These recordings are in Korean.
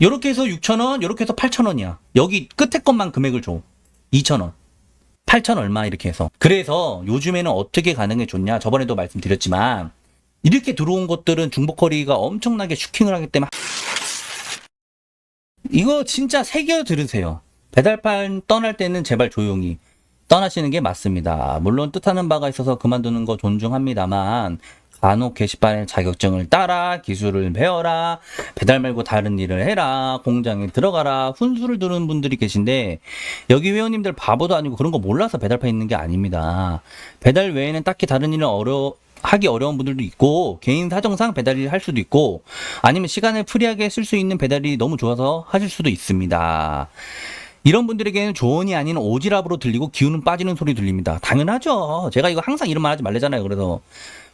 요렇게 해서 6,000원, 요렇게 해서 8,000원이야. 여기 끝에 것만 금액을 줘. 2,000원. 8,000 얼마 이렇게 해서. 그래서 요즘에는 어떻게 게 좋냐? 저번에도 말씀드렸지만 이렇게 들어온 것들은 중복거리가 엄청나게 슈킹을 하기 때문에 이거 진짜 새겨 들으세요. 배달판 떠날 때는 제발 조용히 떠나시는 게 맞습니다. 물론 뜻하는 바가 있어서 그만두는 거 존중합니다만 간혹 게시판에 자격증을 따라 기술을 배워라 배달 말고 다른 일을 해라 공장에 들어가라 훈수를 두는 분들이 계신데 여기 회원님들 바보도 아니고 그런 거 몰라서 배달판 있는 게 아닙니다. 배달 외에는 딱히 다른 일을 어려 하기 어려운 분들도 있고 개인 사정상 배달일 할 수도 있고 아니면 시간을 프리하게 쓸 수 있는 배달이 너무 좋아서 하실 수도 있습니다. 이런 분들에게는 조언이 아닌 오지랖으로 들리고 기운은 빠지는 소리 들립니다. 당연하죠. 제가 이거 항상 이런 말 하지 말래잖아요. 그래서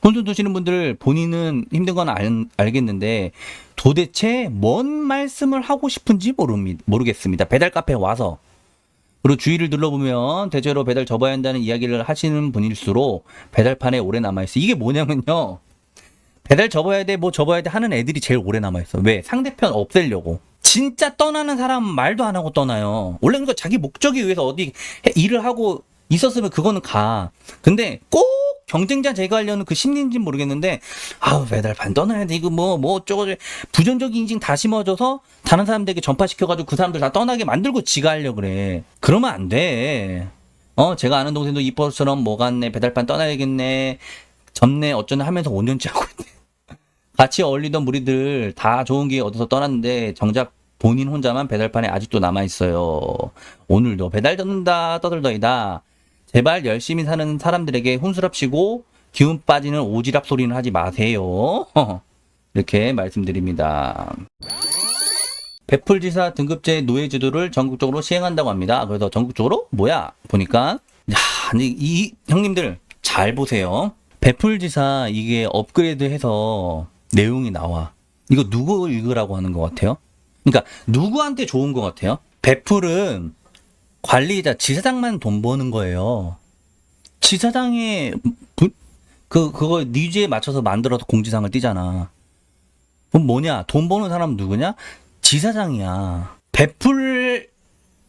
혼돈 두시는 분들 본인은 힘든 건 알, 알겠는데 도대체 뭔 말씀을 하고 싶은지 모릅니, 모르겠습니다. 배달 카페에 와서 그리고 주위를 둘러보면 대체로 배달 접어야 한다는 이야기를 하시는 분일수록 배달판에 오래 남아있어요. 이게 뭐냐면요. 배달 접어야 돼, 뭐 접어야 돼 하는 애들이 제일 오래 남아있어. 왜? 상대편 없애려고. 진짜 떠나는 사람 말도 안 하고 떠나요. 원래 그거 자기 목적에 의해서 어디 해- 일을 하고 있었으면 그거는 가. 근데 꼭 경쟁자 제거하려는 그 심리인지 는 모르겠는데, 아우, 배달판 떠나야 돼. 이거 뭐, 뭐 어쩌고. 부정적인 인증 다 심어줘서 다른 사람들에게 전파시켜가지고 그 사람들 다 떠나게 만들고 지가 하려고 그래. 그러면 안 돼. 어, 제가 아는 동생도 이뻐처럼 뭐 갔네, 배달판 떠나야겠네, 접네, 어쩌네 하면서 5년째 하고 있네. 같이 어울리던 무리들 다 좋은 기회 얻어서 떠났는데 정작 본인 혼자만 배달판에 아직도 남아 있어요. 오늘도 배달 듣는다 떠들더이다. 제발 열심히 사는 사람들에게 혼수랍시고 기운 빠지는 오지랖 소리는 하지 마세요. 이렇게 말씀드립니다. 배풀지사 등급제 노예 제도를 전국적으로 시행한다고 합니다. 그래서 전국적으로 뭐야 보니까 야, 아니, 이 형님들 잘 보세요. 배풀지사 이게 업그레이드해서 내용이 나와. 이거 누구 읽으라고 하는 것 같아요? 그러니까 누구한테 좋은 것 같아요? 배풀은 관리자 지사장만 돈 버는 거예요. 지사장의 부- 그 그거 니즈에 맞춰서 만들어서 공지사항을 띄잖아. 그럼 뭐냐? 돈 버는 사람 누구냐? 지사장이야. 배풀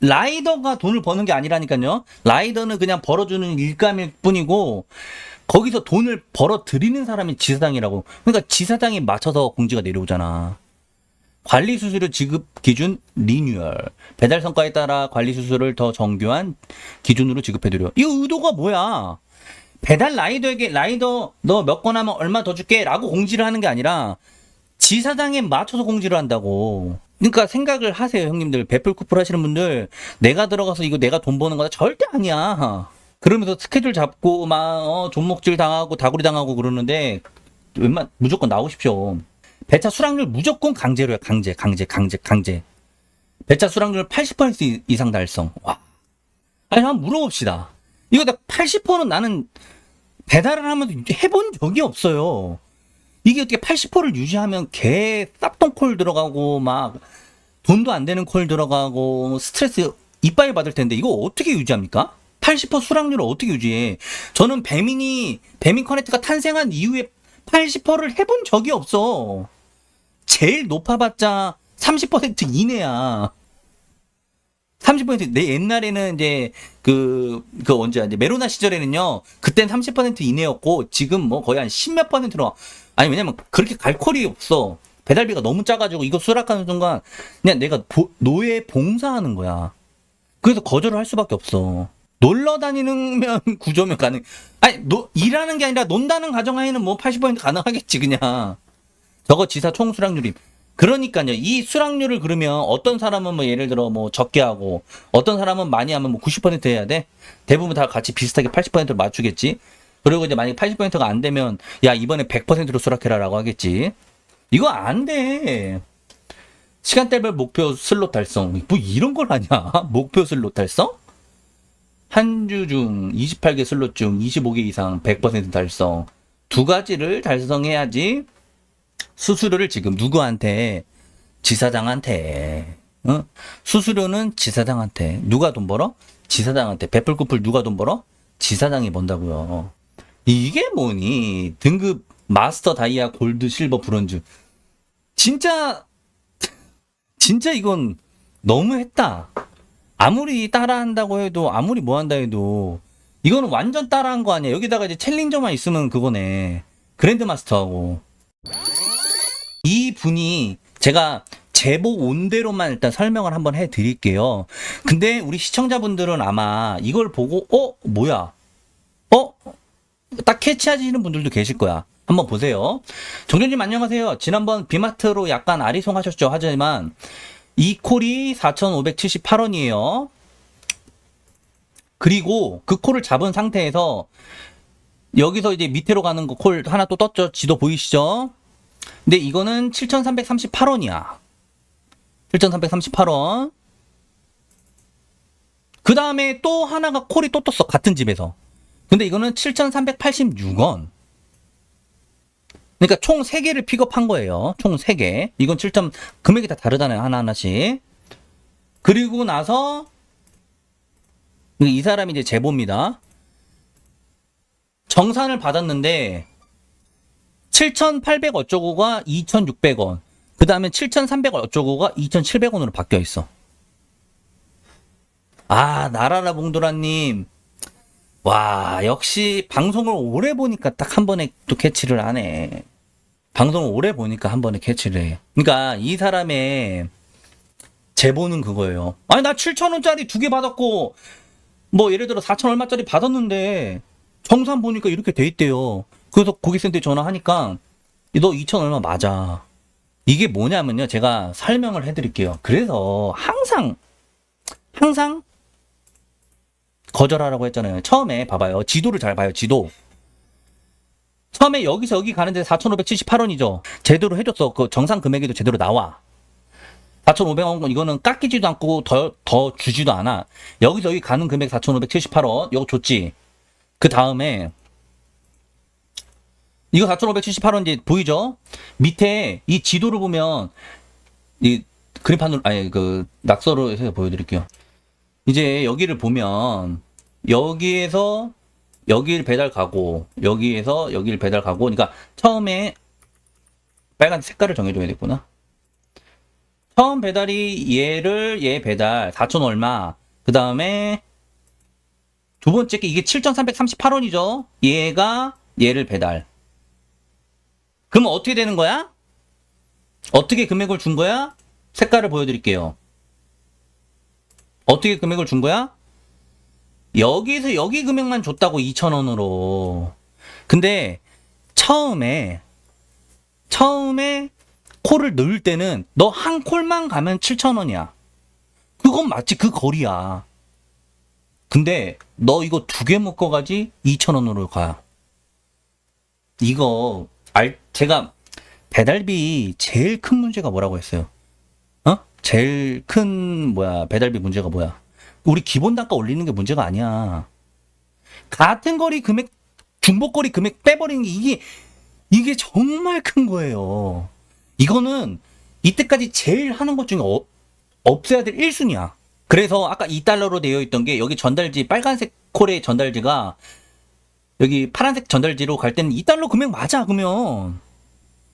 라이더가 돈을 버는 게 아니라니까요. 라이더는 그냥 벌어주는 일감일 뿐이고 거기서 돈을 벌어 들이는 사람이 지사장이라고. 그러니까 지사장에 맞춰서 공지가 내려오잖아. 관리 수수료 지급 기준 리뉴얼. 배달 성과에 따라 관리 수수료를 더 정교한 기준으로 지급해드려. 이 의도가 뭐야? 배달 라이더에게 라이더 너 몇 건 하면 얼마 더 줄게라고 공지를 하는 게 아니라 지사장에 맞춰서 공지를 한다고. 그러니까 생각을 하세요, 형님들. 배풀 쿠플 하시는 분들. 내가 들어가서 이거 내가 돈 버는 거다 절대 아니야. 그러면서 스케줄 잡고 막 어, 존목질 당하고 다구리 당하고 그러는데 웬만 무조건 나오십시오. 배차 수락률 무조건 강제로야. 강제, 강제, 강제, 강제. 배차 수락률 80% 이상 달성. 와. 아니 한번 물어봅시다. 이거 나 80%는 나는 배달을 하면서 해본 적이 없어요. 이게 어떻게 80%를 유지하면 개 쌉똥콜 들어가고 막 돈도 안 되는 콜 들어가고 스트레스 이빨 받을 텐데 이거 어떻게 유지합니까? 80% 수락률을 어떻게 유지해? 저는 배민이 배민 커넥트가 탄생한 이후에 80%를 해본 적이 없어. 제일 높아봤자 30% 이내야. 30%내 옛날에는 이제 그, 그 언제 이제 메로나 시절에는요. 그땐 30% 이내였고 지금 뭐 거의 한 10몇 퍼센트로 아니 왜냐면 그렇게 갈 콜이 없어. 배달비가 너무 작아지고 이거 수락하는 순간 그냥 내가 보- 노예 봉사하는 거야. 그래서 거절을 할 수밖에 없어. 놀러 다니는 구조면 가능. 아니 노, 일하는 게 아니라 논다는 가정하에는 뭐 80% 가능하겠지 그냥. 저거 지사 총 수락률이. 그러니까요. 이 수락률을 그러면 어떤 사람은 뭐 예를 들어 뭐 적게 하고 어떤 사람은 많이 하면 뭐 90% 해야 돼. 대부분 다 같이 비슷하게 80%를 맞추겠지. 그리고 이제 만약에 80%가 안 되면 야 이번에 100%로 수락해라라고 하겠지. 이거 안 돼. 시간대별 목표 슬롯 달성. 뭐 이런 걸 하냐? 목표 슬롯 달성? 한 주 중 28개 슬롯 중 25개 이상 100% 달성. 두 가지를 달성해야지 수수료를 지금 누구한테? 지사장한테. 어? 수수료는 지사장한테. 누가 돈 벌어? 지사장한테. 배풀쿠플 누가 돈 벌어? 지사장이 번다고요. 이게 뭐니? 등급 마스터 다이아 골드 실버 브론즈. 진짜 진짜 이건 너무 했다. 아무리 따라한다고 해도 아무리 뭐 한다 해도 이거는 완전 따라한 거 아니야. 여기다가 이제 챌린저만 있으면 그거네. 그랜드 마스터하고 이 분이 제가 제보 온대로만 일단 설명을 한번 해 드릴게요. 근데 우리 시청자분들은 아마 이걸 보고 어 뭐야? 어? 딱 캐치하시는 분들도 계실 거야. 한번 보세요. 정준님 안녕하세요. 지난번 비마트로 약간 아리송하셨죠. 하지만 이 콜이 4,578원이에요. 그리고 그 콜을 잡은 상태에서 여기서 이제 밑으로 가는 거콜 하나 또 떴죠. 지도 보이시죠? 근데 이거는 7,338원이야. 7,338원. 그 다음에 또 하나가 콜이 또 떴어. 같은 집에서. 근데 이거는 7,386원. 그러니까 총 3개를 픽업한 거예요. 총 3개. 이건 7점, 금액이 다 다르잖아요. 하나하나씩. 그리고 나서, 이 사람이 이제 제보입니다. 정산을 받았는데, 7,800 어쩌고가 2,600원. 그 다음에 7,300 어쩌고가 2,700원으로 바뀌어 있어. 아, 나라라 봉도라님. 와, 역시 방송을 오래 보니까 딱 한 번에 또 캐치를 하네. 방송을 오래 보니까 한 번에 캐치를 해. 그러니까 이 사람의 제보는 그거예요. 아니, 나 7,000원짜리 두 개 받았고, 뭐 예를 들어 4천 얼마짜리 받았는데, 정산 보니까 이렇게 돼 있대요. 그래서 고객센터에 전화하니까, 너 2천 얼마 맞아. 이게 뭐냐면요. 제가 설명을 해드릴게요. 그래서 항상, 항상 거절하라고 했잖아요. 처음에 봐봐요. 지도를 잘 봐요. 지도. 처음에 여기서 여기 가는데 4,578원이죠. 제대로 해줬어. 그 정상 금액에도 제대로 나와. 4,500원 이거는 깎이지도 않고 더, 더 주지도 않아. 여기서 여기 가는 금액 4,578원. 이거 줬지. 그 다음에 이거 4,578원 이제 보이죠? 밑에 이 지도를 보면 이 그림판으로 아니 그 낙서로 해서 보여드릴게요. 이제 여기를 보면 여기에서 여기를 배달 가고 여기에서 여기를 배달 가고 그러니까 처음에 빨간 색깔을 정해줘야 되구나. 처음 배달이 얘를 얘 배달 4천 얼마 그 다음에 두 번째 게 이게 7,338원이죠. 얘가 얘를 배달. 그러면 어떻게 되는 거야? 어떻게 금액을 준 거야? 색깔을 보여드릴게요. 어떻게 금액을 준 거야? 여기서 여기 금액만 줬다고 2,000원으로. 근데 처음에 처음에 콜을 넣을 때는 너 한 콜만 가면 7,000원이야. 그건 맞지 그 거리야. 근데 너 이거 두 개 묶어 가지 2,000원으로 가. 이거 알 제가 배달비 제일 큰 문제가 뭐라고 했어요? 어? 제일 큰 뭐야 배달비 문제가 뭐야? 우리 기본 단가 올리는 게 문제가 아니야. 같은 거리 금액 중복 거리 금액 빼버리는 게 이게 이게 정말 큰 거예요. 이거는 이때까지 제일 하는 것 중에 어, 없애야 될 1순위야. 그래서 아까 2달러로 되어 있던 게 여기 전달지 빨간색 콜의 전달지가 여기 파란색 전달지로 갈 때는 2달러 금액 맞아 그러면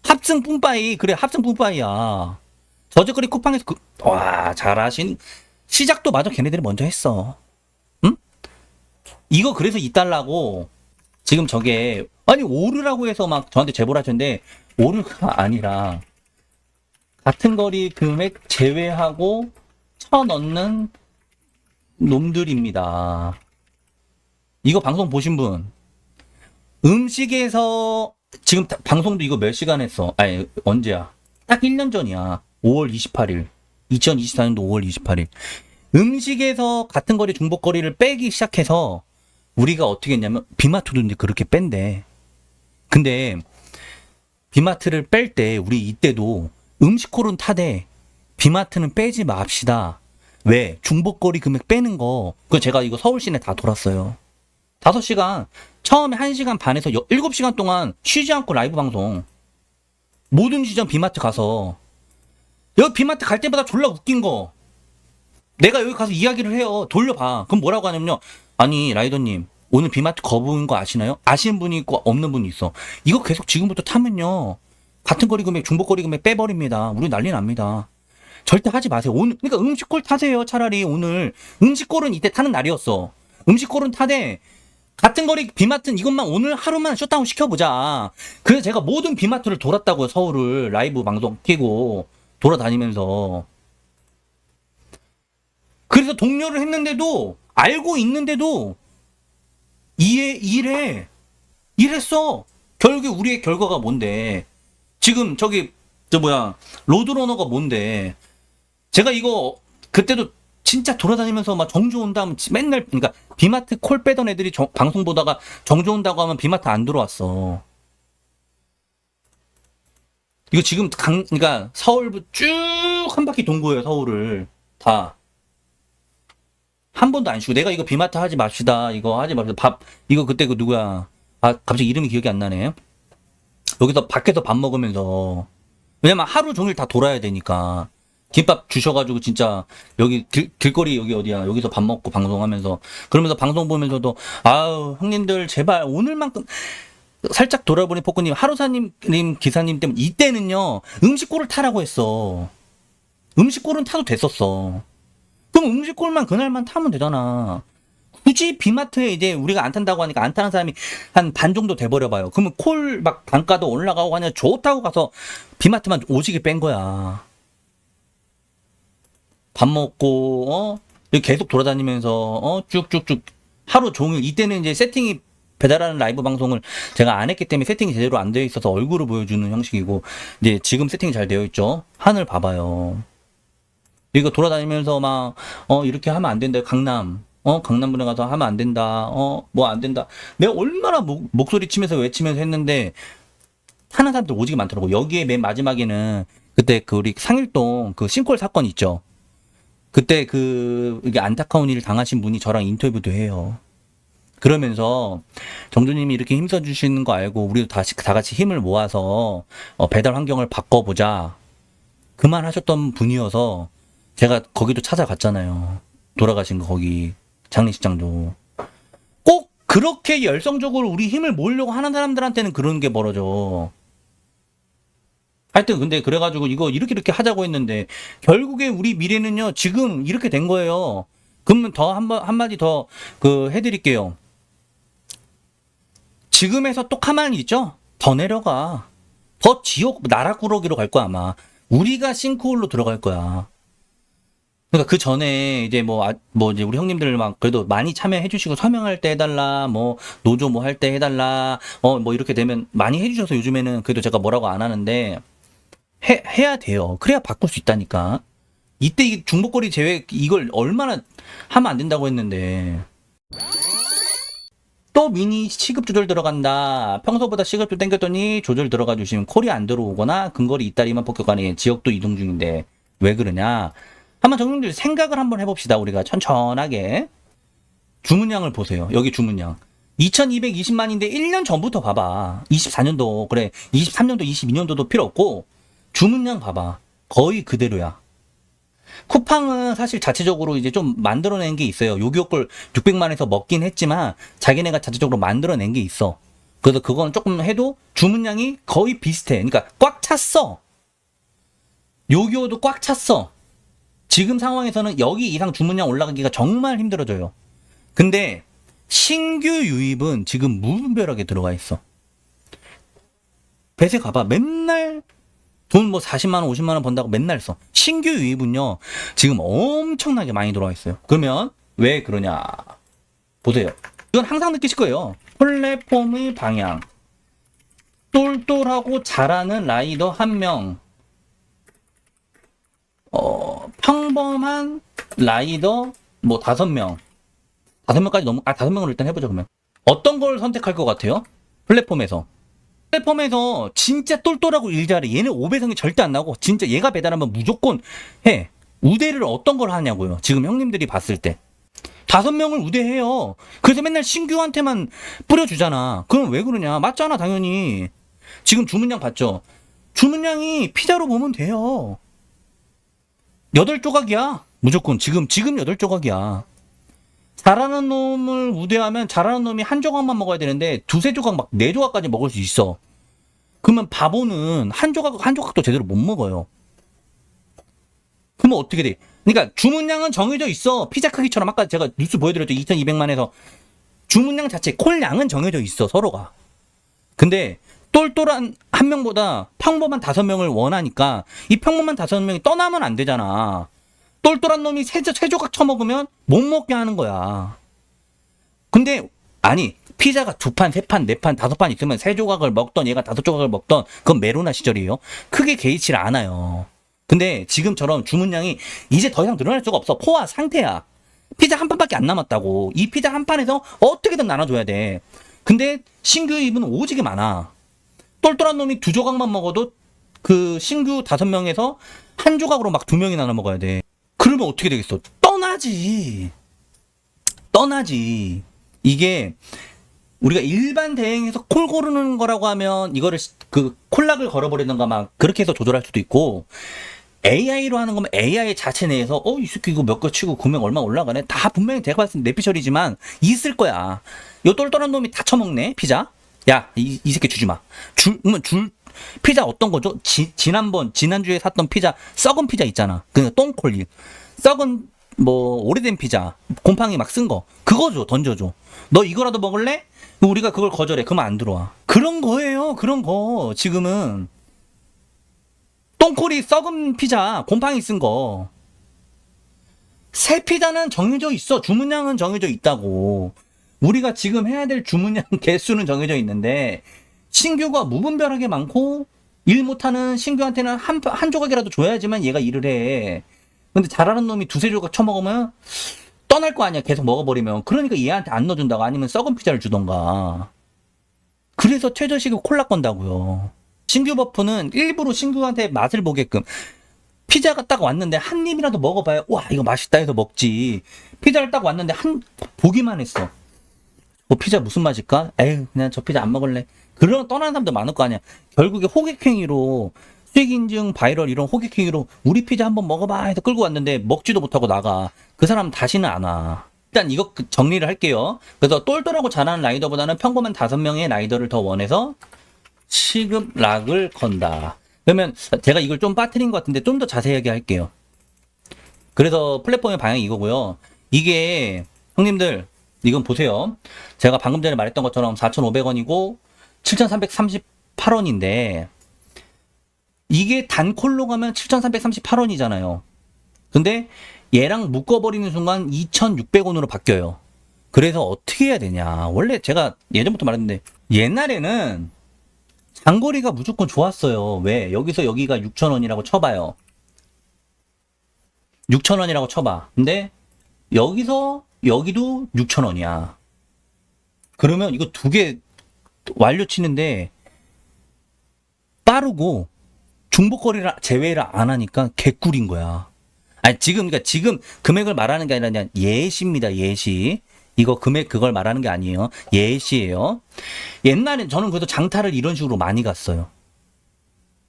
합승 뿜빠이 그래 합승 뿜빠이야 저저거리 쿠팡에서 그, 와 잘하신 시작도 맞아 걔네들이 먼저 했어 응? 이거 그래서 2달러고 지금 저게 아니 오르라고 해서 막 저한테 제보를 하셨는데 오르가 아니라 같은 거리 금액 제외하고 쳐 넣는 놈들입니다 이거 방송 보신 분 음식에서 지금 다- 방송도 이거 몇 시간 했어? 아니 언제야? 딱 1년 전이야. 5월 28일. 2024년도 5월 28일. 음식에서 같은 거리 중복 거리를 빼기 시작해서 우리가 어떻게 했냐면 비마트도 이제 그렇게 뺀대. 근데 비마트를 뺄 때 우리 이때도 음식콜은 타되 비마트는 빼지 맙시다. 왜? 중복거리 금액 빼는 거. 그 제가 이거 서울 시내 다 돌았어요. 5시간, 처음에 1시간 반에서 7시간 동안 쉬지 않고 라이브 방송. 모든 지점 비마트 가서. 여기 비마트 갈 때마다 졸라 웃긴 거. 내가 여기 가서 이야기를 해요. 돌려봐. 그럼 뭐라고 하냐면요. 아니, 라이더님. 오늘 비마트 거부인 거 아시나요? 아시는 분이 있고 없는 분이 있어. 이거 계속 지금부터 타면요. 같은 거리 금액, 중복 거리 금액 빼버립니다. 우리 난리 납니다. 절대 하지 마세요. 오늘 그러니까 음식골 타세요. 차라리 오늘 음식골은 이때 타는 날이었어. 음식골은 타되 같은 거리 비마트 이것만 오늘 하루만 셧다운 시켜보자. 그래서 제가 모든 비마트를 돌았다고요. 서울을 라이브 방송 끼고 돌아다니면서. 그래서 동료를 했는데도 알고 있는데도 이해 일해 이랬어. 결국에 우리의 결과가 뭔데? 지금 저기 저 뭐야 로드러너가 뭔데? 제가 이거 그때도 진짜 돌아다니면서 막 정주 온다 하면 맨날 그러니까 비마트 콜 빼던 애들이 정- 방송 보다가 정주 온다고 하면 비마트 안 들어왔어. 이거 지금 강 그러니까 서울 쭉 한 바퀴 돈 거예요 서울을. 다. 한 번도 안 쉬고. 내가 이거 비마트 하지 맙시다. 이거 하지 맙시다. 밥 이거 그때 그 누구야? 아 갑자기 이름이 기억이 안 나네. 여기서 밖에서 밥 먹으면서. 왜냐면 하루 종일 다 돌아야 되니까. 김밥 주셔가지고 진짜 여기 길, 길거리 여기 어디야? 여기서 밥 먹고 방송하면서. 그러면서 방송 보면서도 아우 형님들 제발 오늘만큼 살짝 돌아보니 포크님 하루사님 님 기사님 때문에 이때는요 음식골을 타라고 했어. 음식골은 타도 됐었어. 그럼 음식골만 그날만 타면 되잖아. 굳이 비마트에 이제 우리가 안 탄다고 하니까 안 타는 사람이 한 반 정도 돼버려봐요. 그러면 콜 막 단가도 올라가고 하냐 좋다고 가서 비마트만 오지게 뺀 거야. 밥 먹고 어? 계속 돌아다니면서 어? 쭉쭉쭉. 하루 종일. 이때는 이제 세팅이 배달하는 라이브 방송을 제가 안 했기 때문에 세팅이 제대로 안 되어 있어서 얼굴을 보여주는 형식이고 이제 지금 세팅이 잘 되어 있죠? 하늘 봐봐요. 이거 돌아다니면서 막 어 이렇게 하면 안 된다. 강남. 어 강남분에 가서 하면 안 된다. 어 뭐 안 된다. 내가 얼마나 목, 목소리 치면서 외치면서 했는데 하는 사람들 오지게 많더라고. 여기에 맨 마지막에는 그때 그 우리 상일동 그 싱콜 사건 있죠? 그때 그 이게 안타까운 일을 당하신 분이 저랑 인터뷰도 해요. 그러면서 정주님이 이렇게 힘써 주시는 거 알고 우리도 다시 다 같이 힘을 모아서 어, 배달 환경을 바꿔보자. 그만 하셨던 분이어서 제가 거기도 찾아갔잖아요. 돌아가신 거 거기 장례식장도 꼭 그렇게 열성적으로 우리 힘을 모으려고 하는 사람들한테는 그런 게 벌어져. 하여튼 근데 그래가지고 이거 이렇게 이렇게 하자고 했는데 결국에 우리 미래는요 지금 이렇게 된 거예요. 그러면 더 한번 한마디 더 그 해드릴게요. 지금에서 또 가만히 있죠? 더 내려가. 더 지옥 나라꾸러기로 갈 거야 아마. 우리가 싱크홀로 들어갈 거야. 그러니까 그 전에 이제 뭐, 아, 뭐 이제 우리 형님들 막 그래도 많이 참여해 주시고 서명할 때 해달라, 뭐 노조 뭐 할 때 해달라, 어 뭐 이렇게 되면 많이 해주셔서 요즘에는 그래도 제가 뭐라고 안 하는데 해, 해야 돼요. 그래야 바꿀 수 있다니까. 이때 이 중복거리 제외 이걸 얼마나 하면 안 된다고 했는데. 또 미니 시급 조절 들어간다. 평소보다 시급 좀 땡겼더니 조절 들어가 주시면 콜이 안 들어오거나 근거리 이따리만 폭격하니 지역도 이동 중인데 왜 그러냐? 한번 정님들 생각을 한번 해봅시다. 우리가 천천하게 주문량을 보세요. 여기 주문량. 2220만인데 1년 전부터 봐봐. 24년도 그래 23년도 22년도도 필요 없고 주문량 봐봐. 거의 그대로야. 쿠팡은 사실 자체적으로 이제 좀 만들어낸 게 있어요. 요기요 걸 600만에서 먹긴 했지만 자기네가 자체적으로 만들어낸 게 있어. 그래서 그거는 조금 해도 주문량이 거의 비슷해. 그러니까 꽉 찼어. 요기요도 꽉 찼어. 지금 상황에서는 여기 이상 주문량 올라가기가 정말 힘들어져요. 근데 신규 유입은 지금 무분별하게 들어가 있어. 배세 가봐. 맨날 돈 뭐 40만 원, 50만 원 번다고 맨날 써. 신규 유입은요. 지금 엄청나게 많이 들어와 있어요. 그러면 왜 그러냐? 보세요. 이건 항상 느끼실 거예요. 플랫폼의 방향. 똘똘하고 잘하는 라이더 한 명. 어, 평범한 라이더 뭐 다섯 명. 다섯 명까지 너무 아 다섯 명으로 일단 해보죠 그러면. 어떤 걸 선택할 것 같아요? 플랫폼에서. 플랫폼에서 진짜 똘똘하고 일 잘해. 얘는 오배성이 절대 안 나고 진짜 얘가 배달하면 무조건 해. 우대를 어떤 걸 하냐고요. 지금 형님들이 봤을 때. 다섯 명을 우대해요. 그래서 맨날 신규한테만 뿌려주잖아. 그럼 왜 그러냐? 맞잖아, 당연히. 지금 주문량 봤죠? 주문량이 피자로 보면 돼요. 여덟 조각이야. 무조건. 지금, 지금 여덟 조각이야. 잘하는 놈을 우대하면 잘하는 놈이 한 조각만 먹어야 되는데 두세 조각 막 네 조각까지 먹을 수 있어. 그러면 바보는 한 조각 한 조각도 제대로 못 먹어요. 그러면 어떻게 돼? 그러니까 주문량은 정해져 있어. 피자 크기처럼 아까 제가 뉴스 보여드렸죠. 2200만에서 주문량 자체 콜량은 정해져 있어 서로가. 근데 똘똘한 한 명보다 평범한 다섯 명을 원하니까 이 평범한 다섯 명이 떠나면 안 되잖아. 똘똘한 놈이 세, 조- 세 조각 처먹으면 못 먹게 하는 거야. 근데 아니 피자가 두 판, 세 판, 네 판, 다섯 판 있으면 세 조각을 먹던 얘가 다섯 조각을 먹던 그건 메로나 시절이에요. 크게 개의치를 않아요. 근데 지금처럼 주문량이 이제 더 이상 늘어날 수가 없어. 포화 상태야. 피자 한 판밖에 안 남았다고. 이 피자 한 판에서 어떻게든 나눠줘야 돼. 근데 신규 입은 오지게 많아. 똘똘한 놈이 두 조각만 먹어도 그 신규 다섯 명에서 한 조각으로 막 두 명이 나눠 먹어야 돼. 그러면 어떻게 되겠어? 떠나지. 떠나지. 이게 우리가 일반 대행에서 콜 고르는 거라고 하면 이거를 시- 그 콜락을 걸어버리던가 막 그렇게 해서 조절할 수도 있고 AI로 하는 거면 AI 자체 내에서 어 이 새끼 이거 몇 개 치고 금액 얼마 올라가네 다 분명히 제가 봤을 때 내피셜이지만 있을 거야 요 똘똘한 놈이 다 처먹네 피자 야이 이 새끼 주지 마줄 그러면 줄 피자 어떤 거죠? 지, 지난번 지난주에 샀던 피자 썩은 피자 있잖아. 그 똥콜 썩은 뭐 오래된 피자 곰팡이 막 쓴 거. 그거 줘 던져줘. 너 이거라도 먹을래? 우리가 그걸 거절해. 그러면 안 들어와. 그런 거예요 그런 거 지금은. 똥콜이 썩은 피자 곰팡이 쓴 거. 새 피자는 정해져 있어. 주문량은 정해져 있다고. 우리가 지금 해야 될 주문량 개수는 정해져 있는데 신규가 무분별하게 많고 일 못하는 신규한테는 한, 한 조각이라도 줘야지만 얘가 일을 해. 근데 잘하는 놈이 두세 조각 처먹으면 떠날 거 아니야. 계속 먹어버리면. 그러니까 얘한테 안 넣어준다고? 아니면 썩은 피자를 주던가. 그래서 최저시급 콜라 건다고요. 신규 버프는 일부러 신규한테 맛을 보게끔. 피자가 딱 왔는데 한 입이라도 먹어봐야 와 이거 맛있다 해서 먹지. 피자를 딱 왔는데 한 보기만 했어 뭐 피자 무슨 맛일까? 에휴 그냥 저 피자 안 먹을래 그런 떠나는 사람도 많을 거 아니야 결국에 호객행위로 수익 인증 바이럴 이런 호객행위로 우리 피자 한번 먹어봐 해서 끌고 왔는데 먹지도 못하고 나가 그 사람 다시는 안 와. 일단 이거 그 정리를 할게요. 그래서 똘똘하고 잘하는 라이더보다는 평범한 다섯 명의 라이더를 더 원해서 시급 락을 건다. 그러면 제가 이걸 좀 빠뜨린 것 같은데 좀 더 자세하게 할게요. 그래서 플랫폼의 방향이 이거고요. 이게 형님들 이건 보세요. 제가 방금 전에 말했던 것처럼 4,500원이고 7,338원인데 이게 단콜로 가면 7,338원이잖아요. 근데 얘랑 묶어버리는 순간 2,600원으로 바뀌어요. 그래서 어떻게 해야 되냐. 원래 제가 예전부터 말했는데 옛날에는 장거리가 무조건 좋았어요. 왜? 여기서 여기가 6,000원이라고 쳐봐요. 6,000원이라고 쳐봐. 근데 여기서 여기도 6,000원이야. 그러면 이거 두 개 완료 치는데 빠르고 중복거리를 제외를 안 하니까 개꿀인 거야. 아니 지금 그러니까 지금 금액을 말하는 게 아니라 그냥 예시입니다. 예시. 이거 금액 그걸 말하는 게 아니에요. 예시예요. 옛날엔 저는 그래도 장타를 이런 식으로 많이 갔어요.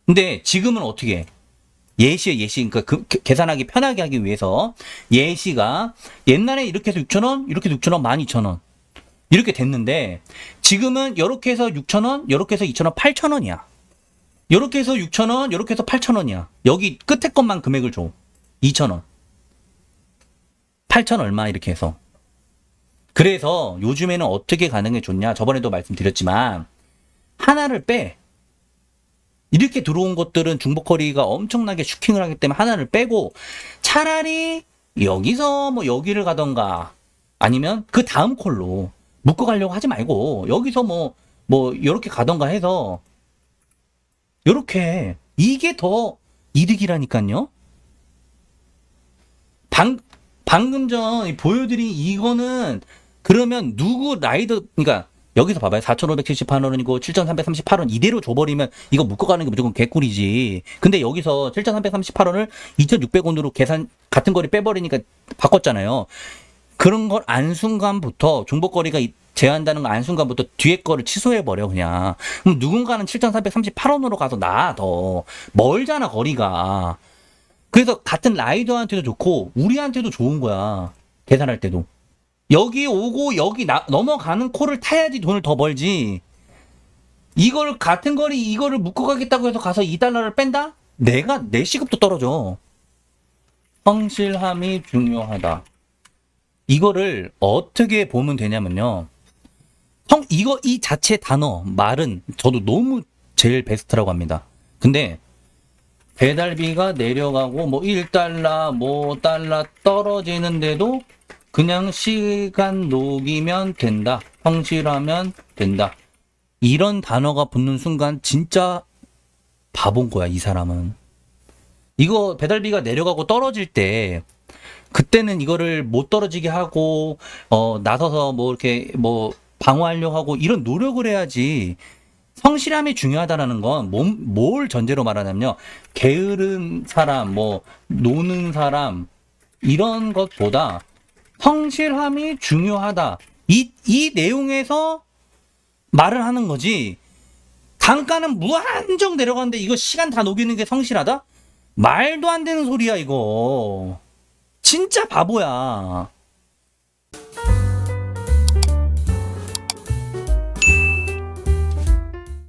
근데 지금은 어떻게 해? 예시에 예시 그러니까 그, 그- 계산하기 편하게 하기 위해서 예시가 옛날에 이렇게 해서 6,000원, 이렇게 해서 6,000원, 12,000원. 이렇게 됐는데 지금은 이렇게 해서 6,000원, 이렇게 해서 2,000원, 8,000원이야. 요렇게 해서 6,000원, 요렇게 해서 8,000원이야. 여기 끝에 것만 금액을 줘. 2,000원. 8,000 얼마 이렇게 해서. 그래서 요즘에는 어떻게 게 좋냐? 저번에도 말씀드렸지만 하나를 빼. 이렇게 들어온 것들은 중복거리가 엄청나게 슈킹을 하기 때문에 하나를 빼고 차라리 여기서 뭐 여기를 가던가 아니면 그 다음 콜로 묶어 가려고 하지 말고 여기서 뭐뭐 이렇게 가던가 해서 요렇게 이게 더 이득이라니까요. 방 방금 전 보여드린 이거는 그러면 누구 라이더 그러니까 여기서 봐봐요. 4,578원이고 7,338원 이대로 줘버리면 이거 묶어가는 게 무조건 개꿀이지. 근데 여기서 7,338원을 2,600원으로 계산 같은 거리 빼버리니까 바꿨잖아요. 그런 걸 안 순간부터 중복거리가 이- 제한다는 거 안 순간부터 뒤에 거를 취소해버려 그냥. 그럼 누군가는 7,438원으로 가서 나 더 멀잖아 거리가. 그래서 같은 라이더한테도 좋고 우리한테도 좋은 거야 계산할 때도. 여기 오고 여기 나- 넘어가는 코를 타야지 돈을 더 벌지. 이걸 같은 거리 이거를 묶어 가겠다고 해서 가서 2달러를 뺀다? 내가 내 시급도 떨어져. 성실함이 중요하다. 이거를 어떻게 보면 되냐면요. 성, 이거, 이 자체 단어, 말은 저도 너무 제일 베스트라고 합니다. 근데 배달비가 내려가고 뭐 1달러, 뭐 달러 떨어지는데도 그냥 시간 녹이면 된다. 성실하면 된다. 이런 단어가 붙는 순간 진짜 바본 거야, 이 사람은. 이거 배달비가 내려가고 떨어질 때 그때는 이거를 못 떨어지게 하고 어 나서서 뭐 이렇게 뭐 방어하려고 하고 이런 노력을 해야지 성실함이 중요하다라는 건 뭘 전제로 말하냐면요. 게으른 사람 뭐 노는 사람 이런 것보다 성실함이 중요하다. 이 이 내용에서 말을 하는 거지. 단가는 무한정 내려가는데 이거 시간 다 녹이는 게 성실하다? 말도 안 되는 소리야 이거 진짜 바보야